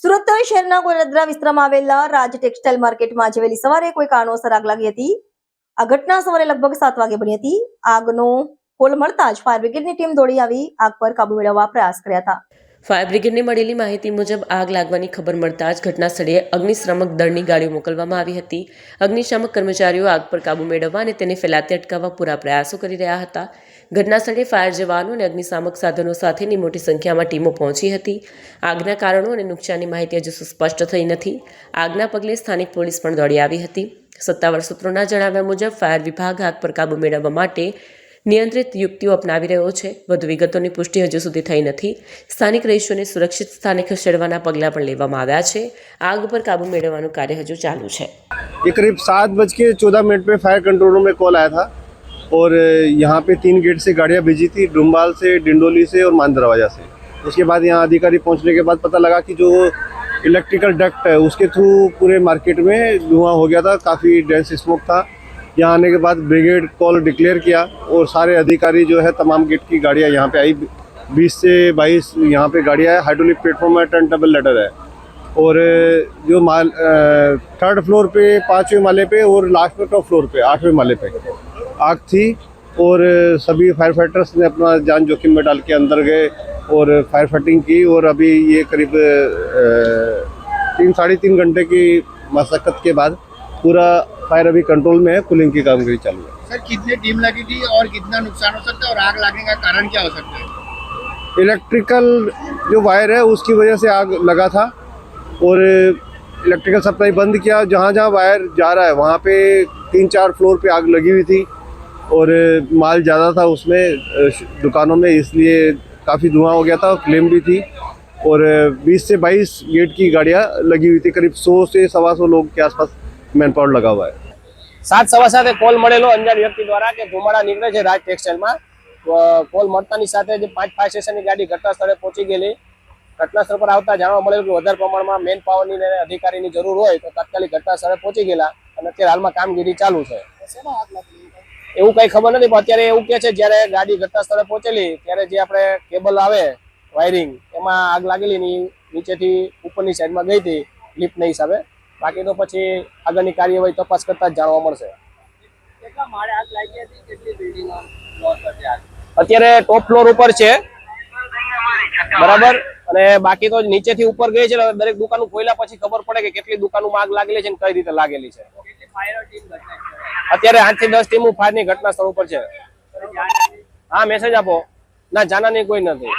સુરત શહેરના ગોરદ્રા વિસ્તારમાં આવેલા રાજ ટેક્સટાઇલ માર્કેટમાં આજે વહેલી સવારે કોઈ કારણોસર આગ લાગી હતી. આ ઘટના સવારે લગભગ સાત વાગે બની હતી. આગનો કોલ મળતા જ ફાયર બ્રિગેડની ટીમ દોડી આવી, આગ પર કાબુ મેળવવા પ્રયાસ કર્યા હતા. ફાયર બ્રિગેડને મળેલી માહિતી મુજબ આગ લાગવાની ખબર મળતા જ ઘટના સ્થળે અગ્નિશામક દળની ગાડીઓ મોકલવામાં આવી હતી. અગ્નિશામક કર્મચારીઓ આગ પર કાબુ મેળવવા અને તેને ફેલાતી અટકાવવા પૂરા પ્રયાસો કરી રહ્યા હતા. ઘટના સ્થળે ફાયર જવાનો અને અગ્નિશામક સાધનો સાથેની મોટી સંખ્યામાં ટીમો પહોંચી હતી. આગના કારણો અને નુકસાનની માહિતી હજુ સ્પષ્ટ થઈ નથી. આગના પગલે સ્થાનિક પોલીસ પણ દોડી આવી હતી. સત્તાવાર સૂત્રોના જણાવ્યા મુજબ ફાયર વિભાગ આગ પર કાબુ મેળવવા માટે નિયંત્રિત યુક્તિઓ અપનાવી રહ્યો છે વધુ વિગતોની પુષ્ટિ હજુ સુધી થઈ નથી સ્થાનિક રહીશોને સુરક્ષિત સ્થાને ખસેડવાના પગલાં પણ લેવામાં આવ્યા છે આગ પર કાબુ મેળવવાનું કાર્ય હજુ ચાલુ છે ये करीब सात बज के चौदह मिनट पे फायर कंट्रोल रूम में कॉल आया था और यहाँ पे तीन गेट से गाड़ियाँ भेजी थी डुम्बाल से डिंडोली से और मान दरवाजा से उसके बाद यहाँ अधिकारी पहुँचने के बाद पता लगा कि जो इलेक्ट्रिकल डक्ट है उसके थ्रू पूरे मार्केट में धुआं हो गया था काफ़ी डेंस स्मोक था यहाँ आने के बाद ब्रिगेड कॉल डिक्लेयर किया और सारे अधिकारी जो है तमाम गेट की गाड़ियाँ यहाँ पे आई। बीस से बाईस यहाँ पे गाड़ियाँ है। हाइड्रोलिक प्लेटफॉर्म है टर्न टेबल लेटर है। और जो माल थर्ड फ्लोर पे, पाँचवें माले पे और लास्ट में टॉप फ्लोर पे, आठवें माले पे। आग थी और सभी फायर फाइटर्स ने अपना जान जोखिम में डाल के अंदर गए और फायर फाइटिंग की और अभी ये करीब तीन, साढ़े तीन घंटे की मशक्क़त के बाद पूरा फायर अभी कंट्रोल में है कूलिंग की कामगिरी चालू है। सर कितनी टीम लगी थी और कितना नुकसान हो सकता है और आग लगने का कारण क्या हो सकता है? इलेक्ट्रिकल जो वायर है उसकी वजह से आग लगा था और इलेक्ट्रिकल सप्लाई बंद किया। जहाँ जहाँ वायर जा रहा है वहाँ पे तीन चार फ्लोर पे आग लगी हुई थी और माल ज़्यादा था उसमें दुकानों में इसलिए काफ़ी धुआँ हो गया था फ्लेम भी थी और 20 से 22 गेट की गाड़ियाँ लगी हुई थी। करीब 100 से सवा सौ लोग के आसपास मैन पावर लगा हुआ है સાત સવા સાથે કોલ મળેલો અંજાર વ્યક્તિ દ્વારા કે ધુમાડા નીકળે છે રાજ ટેક્સટાઇલમાં તો કોલ મળતાની સાથે જે પાંચ ફાયર સ્ટેશનની ગાડી ઘટના સ્થળે પહોંચી ગયેલી ઘટના સ્થળ પર આવતા જાણવા મળેલું કે વધારે પ્રમાણમાં મેન પાવરની અને અધિકારીની જરૂર હોય તો તાત્કાલિક ઘટના સ્થળે પહોંચી ગયેલા અને અત્યારે હાલમાં કામગીરી ચાલુ છે એવું કઈ ખબર નથી પણ અત્યારે એવું કે છે જ્યારે ગાડી ઘટના સ્થળે પહોંચેલી ત્યારે જે આપણે કેબલ આવે વાયરિંગ એમાં આગ લાગેલી ની નીચેથી ઉપરની સાઈડમાં ગઈ હતી લિફ્ટના હિસાબે બાકી તો પછી આગળની કાર્યવાહી તપાસ કરતા જાણવા મળશે. અત્યારે ટોપ ફ્લોર ઉપર છે. બરાબર? અને બાકી તો નીચેથી ઉપર ગઈ છે દરેક દુકાનો ખોલ્યા પછી ખબર પડે કે કેટલી દુકાનોમાં આગ લાગેલી છે અને કઈ રીતે લાગેલી છે. અત્યારે આઠથી દસ ટીમો ફાયરની ઘટના સ્થળ ઉપર છે. હા મેસેજ આપો. ના જાનાની કોઈ નથી.